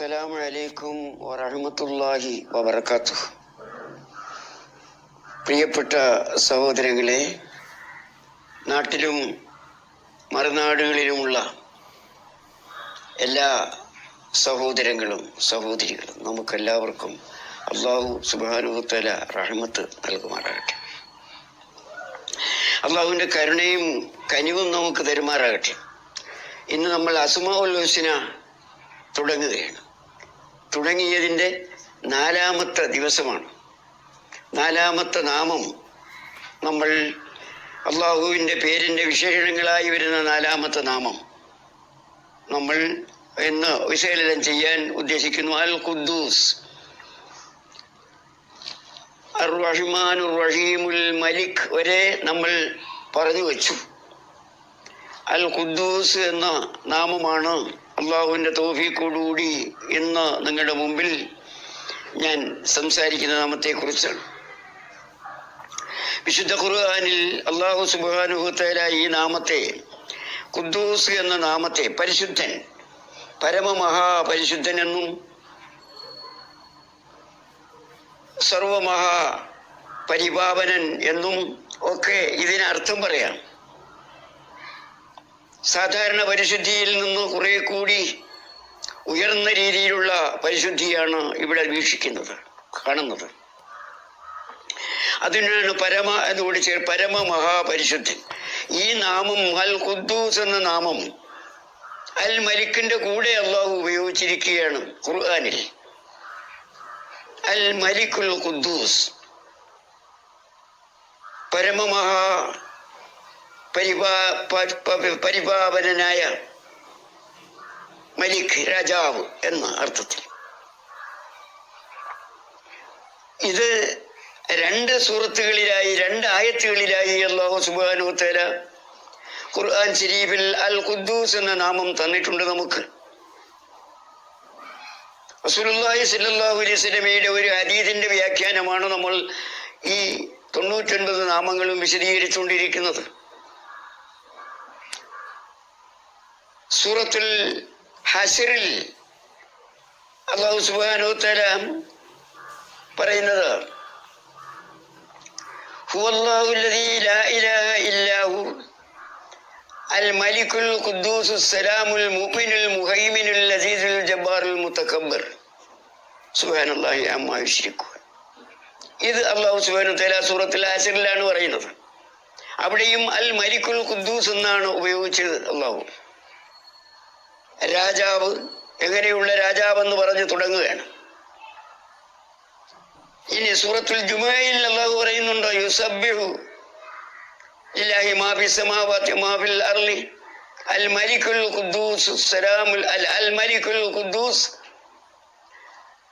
അസ്സലാമു അലൈക്കും വറഹമത്തല്ലാഹി വബർക്കാത്തു പ്രിയപ്പെട്ട സഹോദരങ്ങളെ നാട്ടിലും മറുനാടുകളിലുമുള്ള എല്ലാ സഹോദരങ്ങളും സഹോദരികളും നമുക്കെല്ലാവർക്കും അള്ളാഹു സുബാനുത്തല റഹമത്ത് നൽകുമാറാകട്ടെ. അള്ളാഹുവിന്റെ കരുണയും കനിവും നമുക്ക് തരുമാറാകട്ടെ. ഇന്ന് നമ്മൾ അസുമാ ഹുസ്ന തുടങ്ങുകയാണ്. തുടങ്ങിയതിന്റെ നാലാമത്തെ ദിവസമാണ്. നാലാമത്തെ നാമം നമ്മൾ അള്ളാഹുവിന്റെ പേരിന്റെ വിശേഷണങ്ങളായി വരുന്ന നാലാമത്തെ നാമം നമ്മൾ ഇന്ന് വിശകലനം ചെയ്യാൻ ഉദ്ദേശിക്കുന്നു. അൽ ഖുദ്ദൂസ്. അർ റഹിമാനുർ റഹീമുൽ മലിക് വരെ നമ്മൾ പറഞ്ഞു വച്ചു. അൽ ഖുദ്ദൂസ് എന്ന നാമമാണ് അള്ളാഹുവിന്റെ തോഫീക്കോടുകൂടി ഇന്ന് നിങ്ങളുടെ മുമ്പിൽ ഞാൻ സംസാരിക്കുന്ന നാമത്തെക്കുറിച്ചാണ്. വിശുദ്ധ ഖുർആാനിൽ അള്ളാഹു സുബാനുഹത്തല ഈ നാമത്തെ ഖുദ്ദൂസ് എന്ന നാമത്തെ പരിശുദ്ധൻ പരമമഹാപരിശുദ്ധൻ എന്നും സർവമഹാ പരിപാവനൻ എന്നും ഒക്കെ ഇതിനർത്ഥം പറയാം. സാധാരണ പരിശുദ്ധിയിൽ നിന്ന് കുറെ കൂടി ഉയർന്ന രീതിയിലുള്ള പരിശുദ്ധിയാണ് ഇവിടെ വീക്ഷിക്കുന്നത് കാണുന്നത്. അതിനാണ് പരമ എന്നോട് ചേർ പരമ മഹാപരിശുദ്ധൻ ഈ നാമം അൽ ഖുദ്ദൂസ് എന്ന നാമം അൽ മലിക്കിന്റെ കൂടെ അള്ളാഹു ഉപയോഗിച്ചിരിക്കുകയാണ് ഖുർആാനിൽ. അൽ മലിക്കുൽ ഖുദ്ദൂസ്. പരമമഹാ പരിപാ പ- പ- പരിപാവനനായ മലിക് രാജാവ് എന്ന അർത്ഥത്തിൽ. ഇത് രണ്ട് സൂറത്തുകളിലായി രണ്ട് ആയത്തുകളിലായി അള്ളാഹു സുബാനു തേര ഖുർആൻ ഷരീഫിൽ അൽ ഖുദ്ദൂസ് എന്ന നാമം തന്നിട്ടുണ്ട് നമുക്ക്. റസൂലുള്ളാഹി അലൈഹി ഒരു ഹദീസിന്റെ വ്യാഖ്യാനമാണ് നമ്മൾ ഈ തൊണ്ണൂറ്റൊൻപത് നാമങ്ങളും വിശദീകരിച്ചുകൊണ്ടിരിക്കുന്നത്. സൂറത്തുൽ ഹസിറിൽ അള്ളാഹു അസീസുൽ ജബ്ബാറുൽ സുബ്ഹാനഹു തആല സൂറത്തുൽ ഹസിറിലാണ് പറയുന്നത്. അവിടെയും അൽ മലിക്കുൽ ഖുദ്ദൂസ് എന്നാണ് ഉപയോഗിച്ചത് അള്ളാഹു രാജാവ് എങ്ങനെയുള്ള രാജാവെന്ന് പറഞ്ഞു തുടങ്ങുകയാണ്. ഇനി സൂറത്തുൽ ജുമയിൽ അള്ളാഹു പറയുന്നുണ്ടോ യുസബ്ബിഹു ഇല്ലാഹി മാ ഫിസ് മാഫിൽ അർളി അൽ മലിക്കുൽ ഖുദ്ദൂസ് സലാമുൽ അൽ അൽ മലിക്കുൽ ഖുദ്ദൂസ്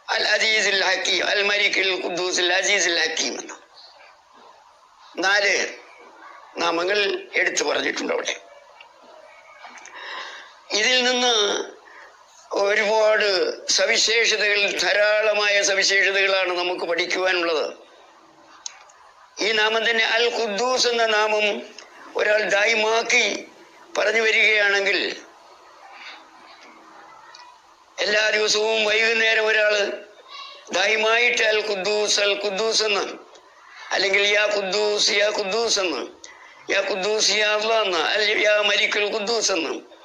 അൽ അസീസുൽ ഹക്കീം അൽ മലിക്കുൽ ഖുദ്ദൂസ് അൽ അസീസുൽ ഹക്കീം എന്ന് നാല് നാമങ്ങൾ എടുത്തു പറഞ്ഞിട്ടുണ്ട് അവിടെ. ഇതിൽ നിന്ന് ഒരുപാട് സവിശേഷതകൾ ധാരാളമായ സവിശേഷതകളാണ് നമുക്ക് പഠിക്കുവാനുള്ളത്. ഈ നാമം തന്നെ അൽ ഖുദ്ദൂസ് എന്ന നാമം ഒരാൾ ദായിമാക്കി പറഞ്ഞു വരികയാണെങ്കിൽ എല്ലാ ദിവസവും വൈകുന്നേരം ഒരാൾ ദായിമായിട്ട് അൽ ഖുദ്ദൂസ് അൽ ഖുദ്ദൂസ് എന്ന് അല്ലെങ്കിൽ യാ ഖുദ്ദൂസ് യാ ഖുദ്ദൂസ് എന്ന് യാ ഖുദ്ദൂസ് യാ അള്ളാഹ് എന്ന് അൽ യാ മലിക്കുൽ ഖുദ്ദൂസ് എന്ന്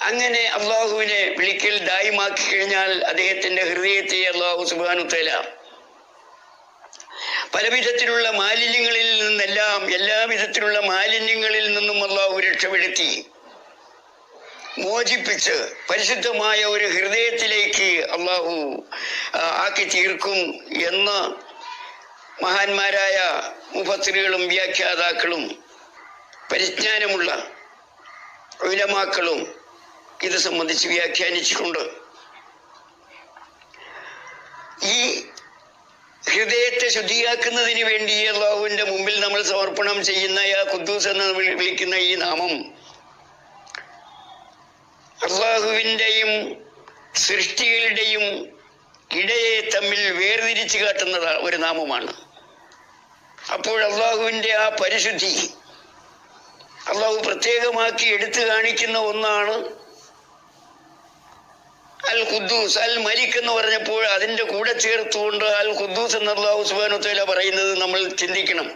അങ്ങനെ അള്ളാഹുവിനെ വിളിക്കൽ ദായിമാക്കി കഴിഞ്ഞാൽ അദ്ദേഹത്തിന്റെ ഹൃദയത്തെ അള്ളാഹു സുബാനു തല പലവിധത്തിലുള്ള മാലിന്യങ്ങളിൽ നിന്നെല്ലാം എല്ലാ വിധത്തിലുള്ള മാലിന്യങ്ങളിൽ നിന്നും അള്ളാഹു രക്ഷപ്പെടുത്തി മോചിപ്പിച്ച് പരിശുദ്ധമായ ഒരു ഹൃദയത്തിലേക്ക് അള്ളാഹു ആക്കി തീർക്കും എന്ന് മഹാന്മാരായ മുഫത്തിലുകളും വ്യാഖ്യാതാക്കളും പരിജ്ഞാനമുള്ള ഉലമാക്കളും ഇത് സംബന്ധിച്ച് വ്യാഖ്യാനിച്ചിട്ടുണ്ട്. ഈ ഹൃദയത്തെ ശുദ്ധിയാക്കുന്നതിന് വേണ്ടി അള്ളാഹുവിന്റെ മുമ്പിൽ നമ്മൾ സമർപ്പണം ചെയ്യുന്ന ആ ഖുദ്ദൂസ് എന്ന് വിളിക്കുന്ന ഈ നാമം അള്ളാഹുവിന്റെയും സൃഷ്ടികളുടെയും ഇടയെ തമ്മിൽ വേർതിരിച്ചു കാട്ടുന്ന ഒരു നാമമാണ്. അപ്പോൾ അള്ളാഹുവിന്റെ ആ പരിശുദ്ധി അള്ളാഹു പ്രത്യേകമാക്കി എടുത്തു കാണിക്കുന്ന ഒന്നാണ് അൽ ഖുദ്ദൂസ് അൽ മലിക് എന്ന് പറഞ്ഞപ്പോൾ അതിന്റെ കൂടെ ചേർത്തുകൊണ്ട് അൽ ഖുദ്ദൂസ് എന്ന് അള്ളാഹു സുബാനുത്തല പറയുന്നത് നമ്മൾ ചിന്തിക്കണം.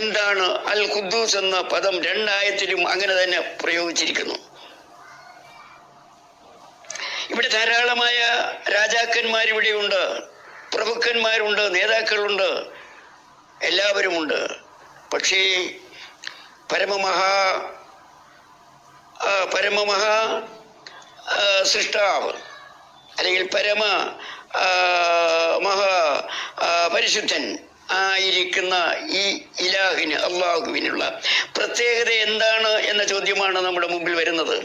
എന്താണ് അൽ ഖുദ്ദൂസ് എന്ന പദം രണ്ടായത്തിലും അങ്ങനെ തന്നെ പ്രയോഗിച്ചിരിക്കുന്നു. ഇവിടെ ധാരാളമായ രാജാക്കന്മാർ ഇവിടെയുണ്ട് പ്രഭുക്കന്മാരുണ്ട് നേതാക്കളുണ്ട് എല്ലാവരുമുണ്ട്. പക്ഷേ പരമമഹാ പരമമഹാ സൃഷ്ടാവ് അല്ലെങ്കിൽ പരമ മഹ പരിശുദ്ധൻ ആയിരിക്കുന്ന ഈ ഇലാഹിന് അള്ളാഹുവിനുള്ള പ്രത്യേകത എന്താണ് എന്ന ചോദ്യമാണ് നമ്മുടെ മുമ്പിൽ വരുന്നത്.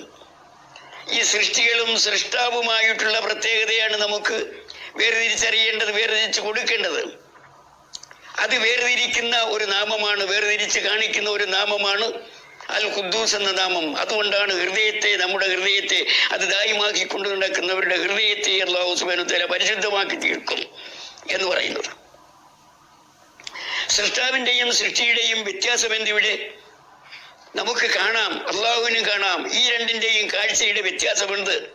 ഈ സൃഷ്ടികളും സൃഷ്ടാവുമായിട്ടുള്ള പ്രത്യേകതയാണ് നമുക്ക് വേർതിരിച്ചറിയേണ്ടത് വേർതിരിച്ച് കൊടുക്കേണ്ടത്. അത് വേർതിരിക്കുന്ന ഒരു നാമമാണ് വേർതിരിച്ച് കാണിക്കുന്ന ഒരു നാമമാണ് അൽ ഖുദ്ദൂസ് എന്ന നാമം. അതുകൊണ്ടാണ് ഹൃദയത്തെ നമ്മുടെ ഹൃദയത്തെ അത് ദായമാക്കി കൊണ്ടു നടക്കുന്നവരുടെ ഹൃദയത്തെ അള്ളാഹു സുബാനുത്തല പരിശുദ്ധമാക്കി തീർക്കും എന്ന് പറയുന്നത്. സൃഷ്ടാവിന്റെയും സൃഷ്ടിയുടെയും വ്യത്യാസം എന്തിവിടെ? നമുക്ക് കാണാം അള്ളാഹുവിനും കാണാം. ഈ രണ്ടിന്റെയും കാഴ്ചയുടെ വ്യത്യാസമുണ്ട്.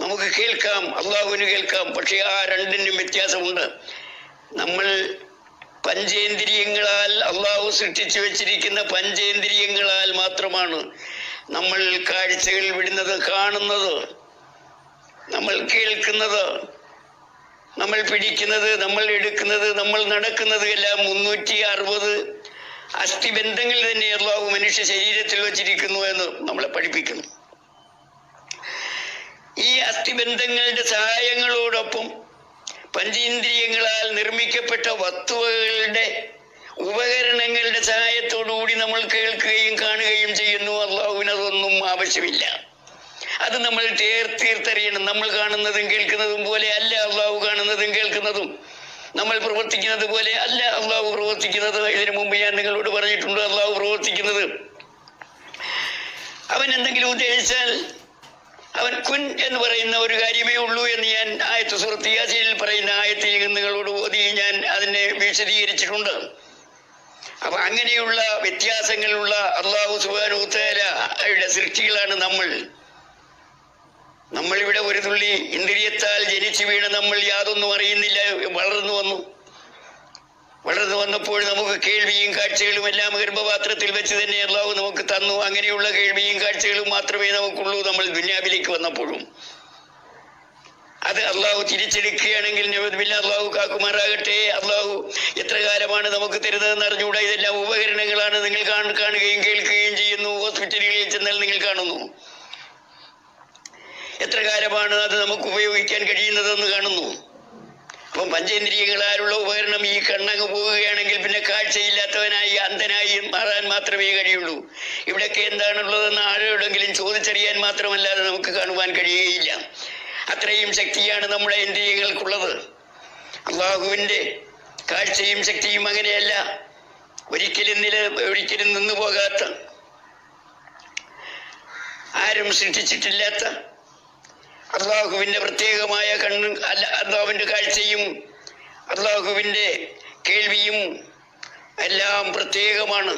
നമുക്ക് കേൾക്കാം അള്ളാഹുവിന് കേൾക്കാം. പക്ഷേ ആ രണ്ടിനും വ്യത്യാസമുണ്ട്. നമ്മൾ പഞ്ചേന്ദ്രിയങ്ങളാൽ അള്ളാഹു സൃഷ്ടിച്ചു വെച്ചിരിക്കുന്ന പഞ്ചേന്ദ്രിയങ്ങളാൽ മാത്രമാണ് നമ്മൾ കാഴ്ചകൾ വിടുന്നത് കാണുന്നത് നമ്മൾ കേൾക്കുന്നത് നമ്മൾ പിടിക്കുന്നത് നമ്മൾ എടുക്കുന്നത് നമ്മൾ നടക്കുന്നത് എല്ലാം മുന്നൂറ്റി അറുപത് അസ്ഥിബന്ധങ്ങൾ തന്നെ അള്ളാഹു മനുഷ്യ ശരീരത്തിൽ വച്ചിരിക്കുന്നു എന്ന് നമ്മളെ പഠിപ്പിക്കുന്നു. ഈ അസ്ഥിബന്ധങ്ങളുടെ സഹായങ്ങളോടൊപ്പം പഞ്ചേന്ദ്രിയങ്ങളാൽ നിർമ്മിക്കപ്പെട്ട വസ്തുവകളുടെ ഉപകരണങ്ങളുടെ സഹായത്തോടുകൂടി നമ്മൾ കേൾക്കുകയും കാണുകയും ചെയ്യുന്നു. അള്ളാഹുവിന് അതൊന്നും ആവശ്യമില്ല. അത് നമ്മൾ തീർ തീർത്തറിയണം. നമ്മൾ കാണുന്നതും കേൾക്കുന്നതും പോലെ അല്ല അള്ളാഹു കാണുന്നതും കേൾക്കുന്നതും. നമ്മൾ പ്രവർത്തിക്കുന്നത് പോലെ അല്ല അള്ളാഹു പ്രവർത്തിക്കുന്നത്. ഇതിനു മുമ്പ് ഞാൻ നിങ്ങളോട് പറഞ്ഞിട്ടുണ്ട് അള്ളാഹു പ്രവർത്തിക്കുന്നത്. അവൻ എന്തെങ്കിലും ഉദ്ദേശിച്ചാൽ അവൻ കുൻ എന്ന് പറയുന്ന ഒരു കാര്യമേ ഉള്ളൂ എന്ന് ഞാൻ ആയത്ത് സുഹൃത്ത് യാസീനിൽ പറയുന്ന ആയത്തിൽ നിങ്ങളോട് ഓതി ഞാൻ അതിനെ വിശദീകരിച്ചിട്ടുണ്ട്. അപ്പൊ അങ്ങനെയുള്ള വ്യത്യാസങ്ങളുള്ള അള്ളാഹു സുബാനുത്തയുടെ സൃഷ്ടികളാണ് നമ്മൾ. നമ്മളിവിടെ ഒരു തുള്ളി ഇന്ദ്രിയത്താൽ ജനിച്ചു വീണ് നമ്മൾ യാതൊന്നും അറിയുന്നില്ല വളർന്നു വന്നു. വളർന്നു വന്നപ്പോൾ നമുക്ക് കേൾവിയും കാഴ്ചകളും എല്ലാം ഗർഭപാത്രത്തിൽ വെച്ച് തന്നെ അള്ളാഹു നമുക്ക് തന്നു. അങ്ങനെയുള്ള കേൾവിയും കാഴ്ചകളും മാത്രമേ നമുക്കുള്ളൂ നമ്മൾ ദുന്യാവിലേക്ക് വന്നപ്പോഴും. അത് അള്ളാഹു തിരിച്ചെടുക്കുകയാണെങ്കിൽ അള്ളാഹു കാക്കുമാറാകട്ടെ. അള്ളാഹു എത്ര കാലമാണ് നമുക്ക് തരുന്നതെന്ന് അറിഞ്ഞുകൂടാ? ഇതെല്ലാം ഉപകരണങ്ങളാണ് നിങ്ങൾ കാണ- കാണുകയും കേൾക്കുകയും ചെയ്യുന്നു. ഹോസ്പിറ്റലുകളിൽ ചെന്നാൽ നിങ്ങൾ കാണുന്നു. എത്ര കാലമാണ് അത് നമുക്ക് ഉപയോഗിക്കാൻ കഴിയുന്നതെന്ന് കാണുന്നു. അപ്പം പഞ്ചേന്ദ്രിയങ്ങളാലുള്ള ഉപകരണം ഈ കണ്ണങ്ങ് പോവുകയാണെങ്കിൽ പിന്നെ കാഴ്ചയില്ലാത്തവനായി അന്ധനായി മാറാൻ മാത്രമേ കഴിയുള്ളൂ. ഇവിടെയൊക്കെ എന്താണുള്ളതെന്ന് ആരോടെങ്കിലും ചോദിച്ചറിയാൻ മാത്രമല്ലാതെ നമുക്ക് കാണുവാൻ കഴിയുകയില്ല. അത്രയും ശക്തിയാണ് നമ്മുടെ ഇന്ദ്രിയങ്ങൾക്കുള്ളത്. അള്ളാഹുവിന്റെ കാഴ്ചയും ശക്തിയും അങ്ങനെയല്ല. ഒരിക്കലും നില ഒരിക്കലും നിന്നു പോകാത്ത ആരും സൃഷ്ടിച്ചിട്ടില്ലാത്ത അള്ളാഹുവിന്റെ പ്രത്യേകമായ കണ്ണ് അല്ല അള്ളാഹുവിന്റെ കാഴ്ചയും അള്ളാഹുവിന്റെ കേൾവിയും എല്ലാം പ്രത്യേകമാണ്.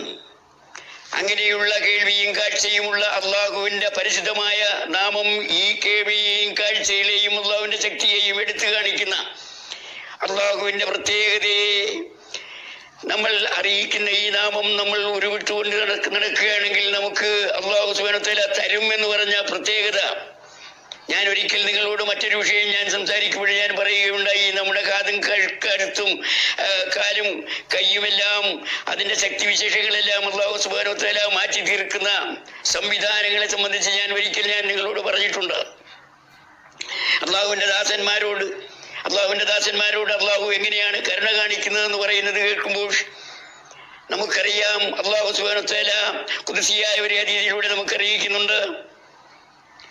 അങ്ങനെയുള്ള കേൾവിയും കാഴ്ചയുമുള്ള അള്ളാഹുവിന്റെ പരിശുദ്ധമായ നാമം ഈ കേൾവിയെയും കാഴ്ചയിലെയും അള്ളാഹുവിന്റെ ശക്തിയെയും എടുത്തു കാണിക്കുന്ന അള്ളാഹുവിന്റെ പ്രത്യേകതയെ നമ്മൾ അറിയിക്കുന്ന ഈ നാമം നമ്മൾ ഉരുവിട്ടുകൊണ്ട് നടക്ക നടക്കുകയാണെങ്കിൽ നമുക്ക് അള്ളാഹു സുബനത്തല തരും എന്ന് പറഞ്ഞ പ്രത്യേകത ഞാൻ ഒരിക്കൽ നിങ്ങളോട് മറ്റൊരു വിഷയം ഞാൻ സംസാരിക്കുമ്പോൾ ഞാൻ പറയുകയുണ്ടായി. നമ്മുടെ കാതും കഴുത്തും കാലും കയ്യുമെല്ലാം അതിന്റെ ശക്തിവിശേഷങ്ങളെല്ലാം അള്ളാഹു സുബാനോത്തല മാറ്റി തീർക്കുന്ന സംവിധാനങ്ങളെ സംബന്ധിച്ച് ഞാൻ ഒരിക്കൽ ഞാൻ നിങ്ങളോട് പറഞ്ഞിട്ടുണ്ട്. അള്ളാഹുവിന്റെ ദാസന്മാരോട് അള്ളാഹുവിന്റെ ദാസന്മാരോട് അള്ളാഹു എങ്ങനെയാണ് കരുണ കാണിക്കുന്നതെന്ന് പറയുന്നത് കേൾക്കുമ്പോൾ നമുക്കറിയാം അള്ളാഹു സുബാനുത്തേല കുതിസിയായ ഒരു അതിഥിയിലൂടെ നമുക്ക് അറിയിക്കുന്നുണ്ട്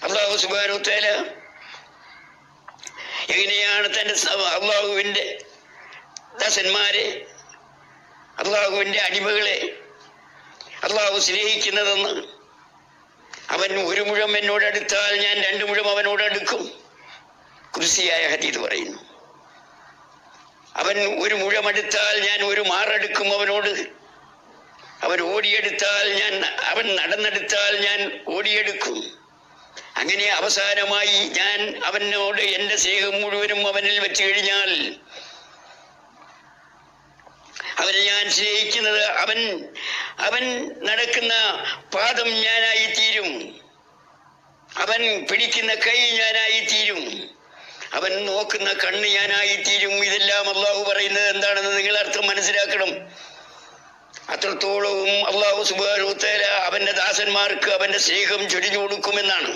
അള്ളാഹു സുബാനുത്തേല എങ്ങനെയാണ് തന്റെ അള്ളാഹുവിന്റെ ദാസന്മാരെ അള്ളാഹുവിന്റെ അടിമകളെ അള്ളാഹു സ്നേഹിക്കുന്നതെന്ന് അവൻ ഒരു മുഴം എന്നോട് അടുത്താൽ ഞാൻ രണ്ടു മുഴം അവനോട് അടുക്കും. കുരിശിയായ ഹദീത് പറയുന്നു. അവൻ ഒരു മുഴം അടുത്താൽ ഞാൻ ഒരു മാറെടുക്കും അവനോട്. അവൻ ഓടിയെടുത്താൽ ഞാൻ അവൻ നടന്നെടുത്താൽ ഞാൻ ഓടിയെടുക്കും. അങ്ങനെ അവസാനമായി ഞാൻ അവനോട് എന്റെ സ്നേഹം മുഴുവനും അവനിൽ വെച്ചു കഴിഞ്ഞാൽ അവനെ ഞാൻ സ്നേഹിക്കുന്നത് അവൻ അവൻ നടക്കുന്ന പാദം ഞാനായി തീരും അവൻ പിടിക്കുന്ന കൈ ഞാനായി തീരും അവൻ നോക്കുന്ന കണ്ണ് ഞാനായി തീരും ഇതെല്ലാം അള്ളാഹു പറയുന്നത് എന്താണെന്ന് നിങ്ങൾ അർത്ഥം മനസ്സിലാക്കണം. അത്രത്തോളവും അള്ളാഹു സുബാനുത്തേല അവന്റെ ദാസന്മാർക്ക് അവന്റെ സ്നേഹം ചൊരിഞ്ഞു കൊടുക്കുമെന്നാണ്.